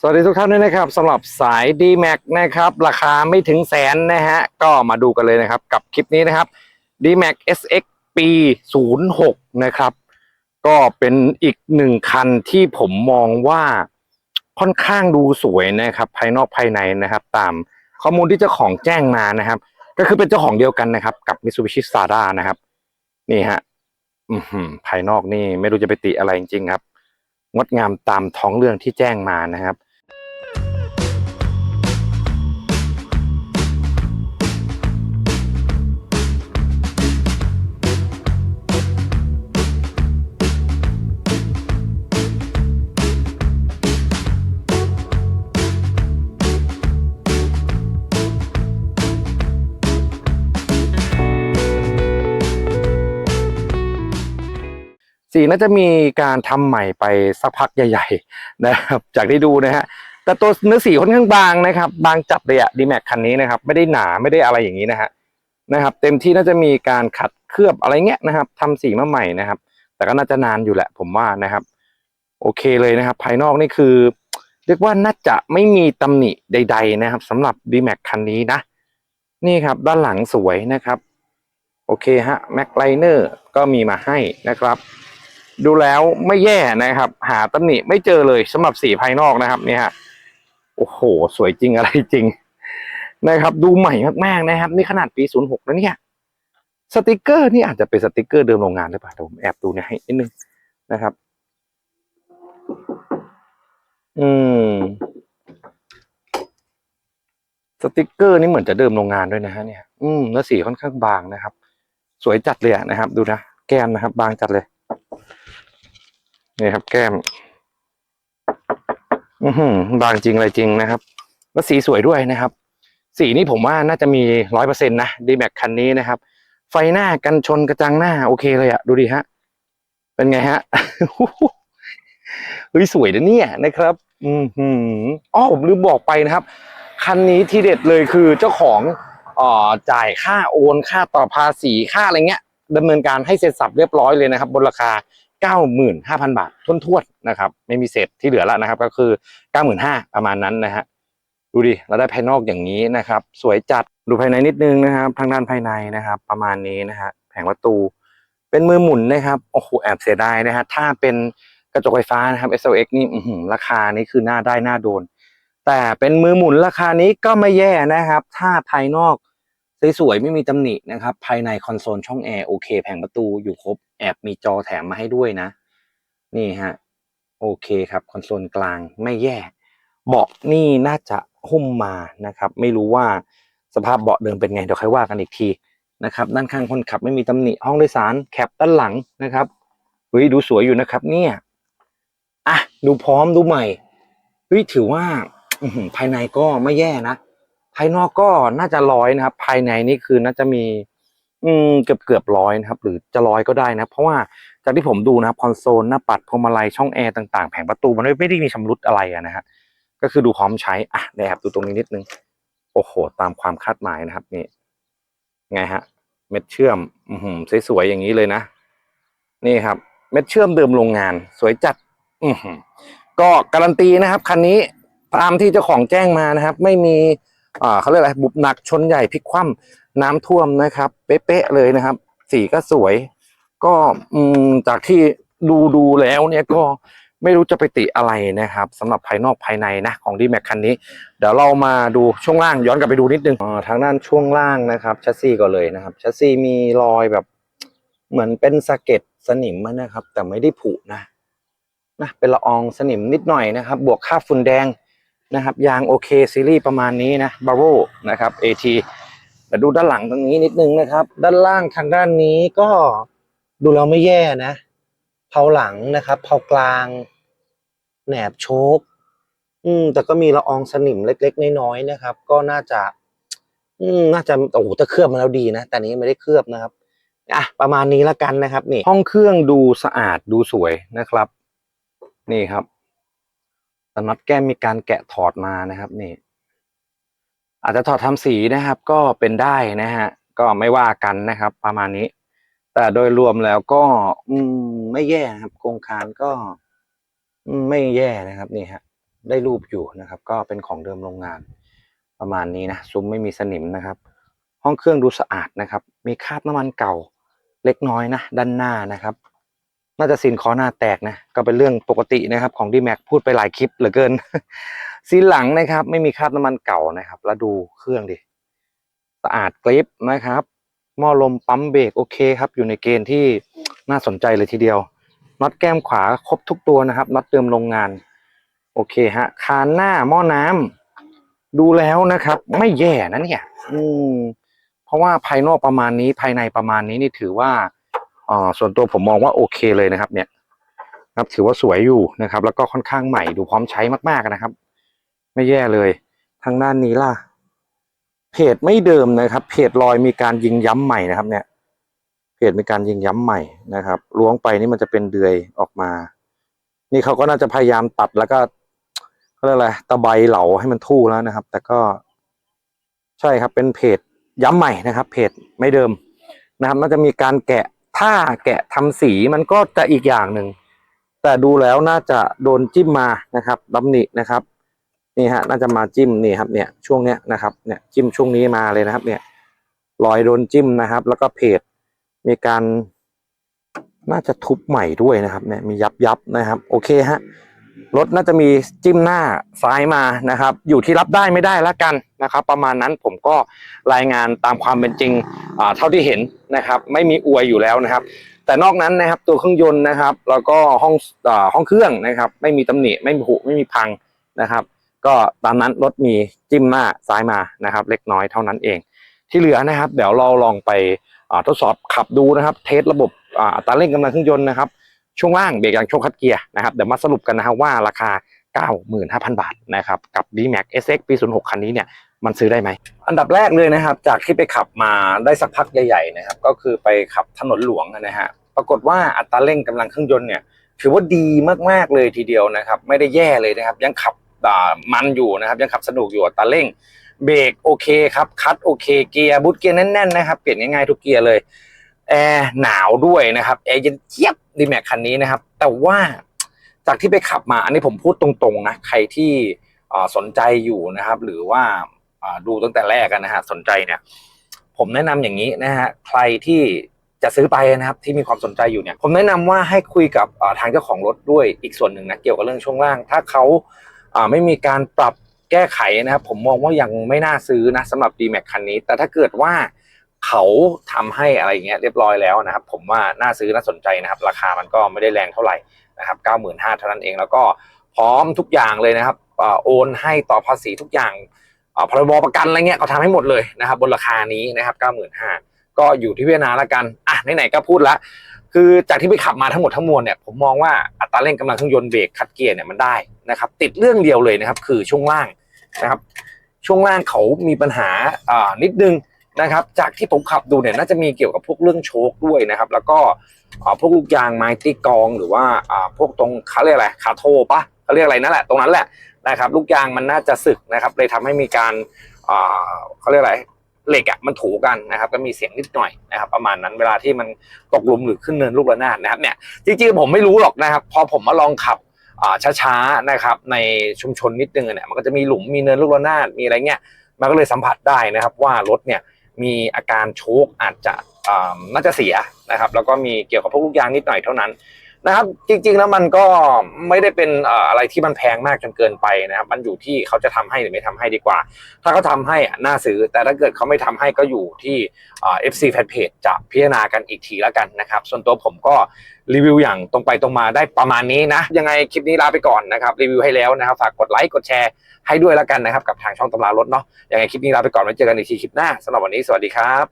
สวัสดีทุกท่านด้วยนะครับสำหรับสาย d m a x นะครับราคาไม่ถึงแสนนะฮะก็มาดูกันเลยนะครับกับคลิปนี้นะครับ d m a x SX ปี 06 นะครับ ก็เป็นอีกหนึ่งคันที่ผมมองว่าค่อนข้างดูสวยนะครับ ภายนอกภายในนะครับ ตามข้อมูลที่เจ้าของแจ้งมานะครับ ก็คือเป็นเจ้าของเดียวกันนะครับ กับ Mitsubishi Sada นะครับ นี่ฮะอื้อหือภายนอกนี่ไม่รู้จะไปติอะไรจริงๆครับ งดงามตามท้องเรื่องที่แจ้งมานะครับ สีน่าจะมีการทำใหม่ไปสักพักใหญ่ ๆ นะครับจากที่ดูนะฮะแต่ตัวเนื้อสีค่อนข้างบางนะครับ บางจับเลยอะดีแม็กคันนี้นะครับ ไม่ได้หนาไม่ได้อะไรอย่างนี้นะฮะนะครับ เต็มที่น่าจะมีการขัดเคลือบอะไรเงี้ยนะครับทำสีมาใหม่นะครับ แต่ก็น่าจะนานอยู่แหละผมว่านะครับ โอเคเลยนะครับ ภายนอกนี่คือ เรียกว่าน่าจะไม่มีตำหนิใด ๆ นะครับสำหรับ d m a x คันนี้นะ นี่ครับด้านหลังสวยนะครับ โอเคฮะแม็กไลเนอร์ก็มีมาให้นะครับ ดูแล้วไม่แย่นะครับ หาตำหนิไม่เจอเลยสำหรับสีภายนอกนะครับเนี่ยฮะโอ้โห สวยจริงอะไรจริง นะครับ ดูใหม่มากๆนะครับ นี่ขนาดปี 06 แล้วเนี่ย สติกเกอร์นี่อาจจะเป็นสติกเกอร์เดิมโรงงานหรือเปล่าเดี๋ยวผมแอบดูเนี่ยให้นิดนึงนะครับ อืม สติกเกอร์นี่เหมือนจะเดิมโรงงานด้วยนะฮะเนี่ย อืมแล้วสีค่อนข้างบางนะครับ สวยจัดเลยนะครับ ดูนะ แก้มนะครับ บางจัดเลย นี่ครับแก้ม อือหือบางจริงอะไรจริงนะครับ แล้วสีสวยด้วยนะครับ สีนี้ผมว่าน่าจะมีร้อยเปอร์เซ็นต์นะดีแม็กคันนี้นะครับ ไฟหน้ากันชนกระจังหน้า โอเคเลยอะดูดิฮะ เป็นไงฮะเฮ้ยสวยนะเนี่ยนะครับ อืมหืมอ๋อผมลืมบอกไปนะครับ คันนี้ที่เด็ดเลยคือเจ้าของอ่อจ่ายค่าโอนค่าต่อภาษีค่าอะไรเงี้ยดำเนินการให้เสร็จสับเรียบร้อยเลยนะครับบนราคา 95,000 บาทท้วนๆนะครับ ไม่มีเศษที่เหลือแล้วนะครับ ก็คือ 95,000ประมาณนั้นนะฮะดูดิเราได้ภายนอกอย่างนี้นะครับ สวยจัดดูภายในนิดนึงนะครับ ทางด้านภายในนะครับ ประมาณนี้นะฮะแผงประตู เป็นมือหมุนนะครับโอ้โหแอบเสียดายนะฮะถ้าเป็นกระจกไฟฟ้านะครับ SLX นี่ราคานี้คือหน้าได้หน้าโดน แต่เป็นมือหมุนราคานี้ก็ไม่แย่นะครับ ถ้าภายนอก สวยๆไม่มีตำหนินะครับ ภายในคอนโซลช่องแอร์โอเค แผงประตูอยู่ครบแอบมีจอแถมมาให้ด้วยนะ นี่ฮะโอเคครับคอนโซลกลางไม่แย่เบาะนี่น่าจะหุ้มมานะครับ ไม่รู้ว่าสภาพเบาะเดิมเป็นไงเดี๋ยวค่อยว่ากันอีกทีนะครับ ด้านข้างคนขับไม่มีตำหนิห้องโดยสารแคปด้านหลังนะครับเฮ้ยดูสวยอยู่นะครับ เนี่ยอะดูพร้อมดูใหม่เฮ้ยถือว่าภายในก็ไม่แย่นะ ภายนอกก็น่าจะร้อยนะครับ ภายในนี่คือน่าจะมี อืมเกือบเกือบร้อยนะครับ หรือจะร้อยก็ได้นะ เพราะว่าจากที่ผมดูนะครับคอนโซลหน้าปัดพวงมาลัยช่องแอร์ต่างๆแผงประตูมันไม่ได้มีชำรุดอะไรอะนะฮะก็คือดูพร้อมใช้อะเดี๋ยวแอบดูตรงนี้นิดนึง โอ้โห ตามความคาดหมายนะครับนี่ไงฮะ เม็ดเชื่อม อือหือสวยๆอย่างนี้เลยนะนี่ครับ เม็ดเชื่อมเดิมโรงงาน สวยจัด อือหือก็การันตีนะครับคันนี้ตามที่เจ้าของแจ้งมานะครับ ไม่มี อ่าเขาเรียกอะไรบุบหนักชนใหญ่พลิกคว่ำน้ำท่วมนะครับ เป๊ะๆเลยนะครับ สีก็สวย ก็อืมจากที่ดูดูแล้วเนี่ยก็ไม่รู้จะไปติอะไรนะครับสำหรับภายนอกภายในนะของดีแม็กคันนี้ เดี๋ยวเรามาดูช่วงล่างย้อนกลับไปดูนิดนึงอ่าทางด้านช่วงล่างนะครับชัสซีก่อนเลยนะครับชัสซีมีรอยแบบ เหมือนเป็นสะเก็ดสนิมนะครับ แต่ไม่ได้ผุนะนะเป็นละอองสนิมนิดหน่อยนะครับ บวกค่าบฝุ่นแดง นะครับ ยางโอเคซีรีส์ประมาณนี้นะบาโรนะครับ AT เดี๋ยวดูด้านหลังตรงนี้นิดนึงนะครับ ด้านล่างทางด้านนี้ก็ดูแล้วไม่แย่นะเผาหลังนะครับเผากลาง แหนบโชคอืม แต่ก็มีละอองสนิมเล็ก ๆ น้อยๆนะครับ ก็น่าจะ อืม น่าจะโอ้โหถ้าเคลือบมาแล้วดีนะแต่นนี้ไม่ได้เคลือบนะครับอะประมาณนี้ละกันนะครับ นี่ ห้องเครื่องดูสะอาดดูสวยนะครับ นี่ครับ สน็อตแก้มมีการแกะถอดมานะครับนี่ อาจจะถอดทำสีนะครับ ก็เป็นได้นะฮะก็ไม่ว่ากันนะครับ ประมาณนี้ แต่โดยรวมแล้วก็ อืม ไม่แย่นะครับโครงคารก็อืไม่แย่นะครับนี่ฮะได้รูปอยู่นะครับ ก็เป็นของเดิมโรงงาน ประมาณนี้นะซุ้มไม่มีสนิมนะครับ ห้องเครื่องดูสะอาดนะครับ มีคราบน้ำมันเก่าเล็กน้อยนะด้านหน้านะครับ น่าจะซีนคอหน้าแตกนะก็เป็นเรื่องปกตินะครับของดีแม็กพูดไปหลายคลิปเหลือเกินซีนหลังนะครับ ไม่มีคราบน้ำมันเก่านะครับ แล้วดูเครื่องดิสะอาดกริบนะครับหม้อลมปั๊มเบรกโอเคครับ อยู่ในเกณฑ์ที่น่าสนใจเลยทีเดียวน็อตแก้มขวาครบทุกตัวนะครับน็อตเดิมโรงงาน โอเคฮะคานหน้าหม้อน้ำดูแล้วนะครับ ไม่แย่นะเนี่ย อืมเพราะว่าภายนอกประมาณนี้ภายในประมาณนี้นี่ถือว่า อ่าส่วนตัวผมมองว่าโอเคเลยนะครับ เนี่ยครับถือว่าสวยอยู่นะครับ แล้วก็ค่อนข้างใหม่ดูพร้อมใช้มากๆนะครับ ไม่แย่เลยทางด้านนี้ล่ะ เพจไม่เดิมนะครับ เพจลอยมีการยิงย้ำใหม่นะครับ เนี่ย เพจมีการยิงย้ำใหม่นะครับล้วงไปนี่มันจะเป็นเดือยออกมา นี่เขาก็น่าจะพยายามตัดแล้วก็เขาเรียกอะไรตะไบเหลาให้มันทู่แล้วนะครับ แต่ก็ใช่ครับเป็นเพจย้ำใหม่นะครับ เพจไม่เดิมนะครับน่าจะมีการแกะ ถ้าแกะทำสีมันก็จะอีกอย่างหนึ่ง แต่ดูแล้วน่าจะโดนจิ้มมานะครับดำหนินะครับ นี่ฮะน่าจะมาจิ้มนี่ครับเนี่ยช่วงเนี้ยนะครับเนี่ยจิ้มช่วงนี้มาเลยนะครับ เนี่ยรอยโดนจิ้มนะครับ แล้วก็เพจมีการน่าจะทุบใหม่ด้วยนะครับเนี่ยมียับยับนะครับ โอเคฮะ รถน่าจะมีจิ้มหน้าซ้ายมานะครับ อยู่ที่รับได้ไม่ได้แล้วกันนะครับ ประมาณนั้นผมก็รายงานตามความเป็นจริงเท่าที่เห็นนะครับ ไม่มีอวยอยู่แล้วนะครับ แต่นอกนั้นนะครับตัวเครื่องยนต์นะครับ แล้วก็ห้องอห้องเครื่องนะครับ ไม่มีตำหนิไม่มีผุไม่มีพังนะครับ ก็ตามนั้นรถมีจิ้มหน้าซ้ายมานะครับ เล็กน้อยเท่านั้นเอง ที่เหลือนะครับ เดี๋ยวเราลองไปทดสอบขับดูนะครับ เทสระบบอัตราเร่งกำลังเครื่องยนต์นะครับ ช่วงล่างเบรกยางโชคคัดเกียร์นะครับเดี๋ยวมาสรุปกันนะครับว่าราคา 95,000 บาทนะครับกับ D-Max SX ปี 06 คันนี้เนี่ยมันซื้อได้ไหม อันดับแรกเลยนะครับ จากที่ไปขับมาได้สักพักใหญ่ๆนะครับ ก็คือไปขับถนนหลวงนะฮะปรากฏว่าอัตราเร่งกำลังเครื่องยนต์เนี่ยถือว่าดีมากๆเลยทีเดียวนะครับ ไม่ได้แย่เลยนะครับ ยังขับมันอยู่นะครับ ยังขับสนุกอยู่อัตราเร่ง เบรกโอเคครับคัดโอเคเกียร์บูทเกียร์แน่นๆนะครับเปลี่ยนง่ายๆทุกเกียร์เลยแอร์หนาวด้วยนะครับแอร์เย็นเจี๊ยบ ดีแม็กคันนี้นะครับ แต่ว่าจากที่ไปขับมา อันนี้ผมพูดตรงๆนะใครที่สนใจอยู่นะครับ หรือว่าดูตั้งแต่แรกกันนะฮะสนใจเนี่ย ผมแนะนำอย่างนี้นะฮะใครที่จะซื้อไปนะครับ ที่มีความสนใจอยู่เนี่ย ผมแนะนำว่าให้คุยกับทางเจ้าของรถด้วยอีกส่วนหนึ่งนะเกี่ยวกับเรื่องช่วงล่าง ถ้าเขาอ่าไม่มีการปรับแก้ไขนะครับ ผมมองว่ายังไม่น่าซื้อนะสำหรับ D-Max คันนี้ แต่ถ้าเกิดว่า เขาทำให้อะไรเงี้ยเรียบร้อยแล้วนะครับ ผมว่าน่าซื้อน่าสนใจนะครับ ราคามันก็ไม่ได้แรงเท่าไหร่นะครับ95,000เท่านั้นเองแล้วก็พร้อมทุกอย่างเลยนะครับโอนให้ต่อภาษีทุกอย่างพรบประกันอะไรเงี้ยเขาทำให้หมดเลยนะครับ บนราคานี้นะครับเก้าหมื่นห้าก็อยู่ที่พิจารณาละกันอะไหนๆก็พูดละคือจากที่ไปขับมาทั้งหมดทั้งมวลเนี่ยผมมองว่าอัตราเร่งกำลังเครื่องยนต์เบรกคัดเกียร์เนี่ยมันได้นะครับ ติดเรื่องเดียวเลยนะครับ คือช่วงล่างนะครับ ช่วงล่างเขามีปัญหาอ่านิดนึง นะครับ จากที่ผมขับดูเนี่ยน่าจะมีเกี่ยวกับพวกเรื่องโชคด้วยนะครับ แล้วก็พวกลูกยางไม้ตีกองหรือว่าพวกตรงเขาเรียกอะไรคาโทปะเขาเรียกอะไรนั่นแหละตรงนั้นแหละนะครับลูกยางมันน่าจะสึกนะครับ เลยทำให้มีการเขาเรียกอะไรเหล็กอะมันถูกันนะครับก็มีเสียงนิดหน่อยนะครับประมาณนั้นเวลาที่มันตกลุมหรือขึ้นเนินลูกระนาดนะครับเนี่ยจริงๆผมไม่รู้หรอกนะครับ พอผมมาลองขับช้าๆนะครับ ในชุมชนนิดนึงเนี่ยมันก็จะมีหลุมมีเนินลูกระนาดมีอะไรเงี้ยมันก็เลยสัมผัสได้นะครับว่ารถเนี่ย มีอาการโชกอาจจะน่าจะเสียนะครับ แล้วก็มีเกี่ยวกับพวกลูกยางนิดหน่อยเท่านั้น นะครับ จริงๆแล้วมันก็ไม่ได้เป็นอะไรที่มันแพงมากจนเกินไปนะครับ มันอยู่ที่เขาจะทำให้หรือไม่ทำให้ดีกว่า ถ้าเขาทำให้น่าซื้อ แต่ถ้าเกิดเขาไม่ทำให้ก็อยู่ที่เอ่อ FC Fanpage จะพิจารณากันอีกทีแล้วกันนะครับ ส่วนตัวผมก็รีวิวอย่างตรงไปตรงมาได้ประมาณนี้นะ ยังไงคลิปนี้ลาไปก่อนนะครับ รีวิวให้แล้วนะครับ ฝากกดไลค์กดแชร์ให้ด้วยแล้วกันนะครับ กับทางช่องตำรารถเนาะยังไงคลิปนี้ลาไปก่อนไว้เจอกันอีกทีคลิปหน้าสำหรับวันนี้สวัสดีครับ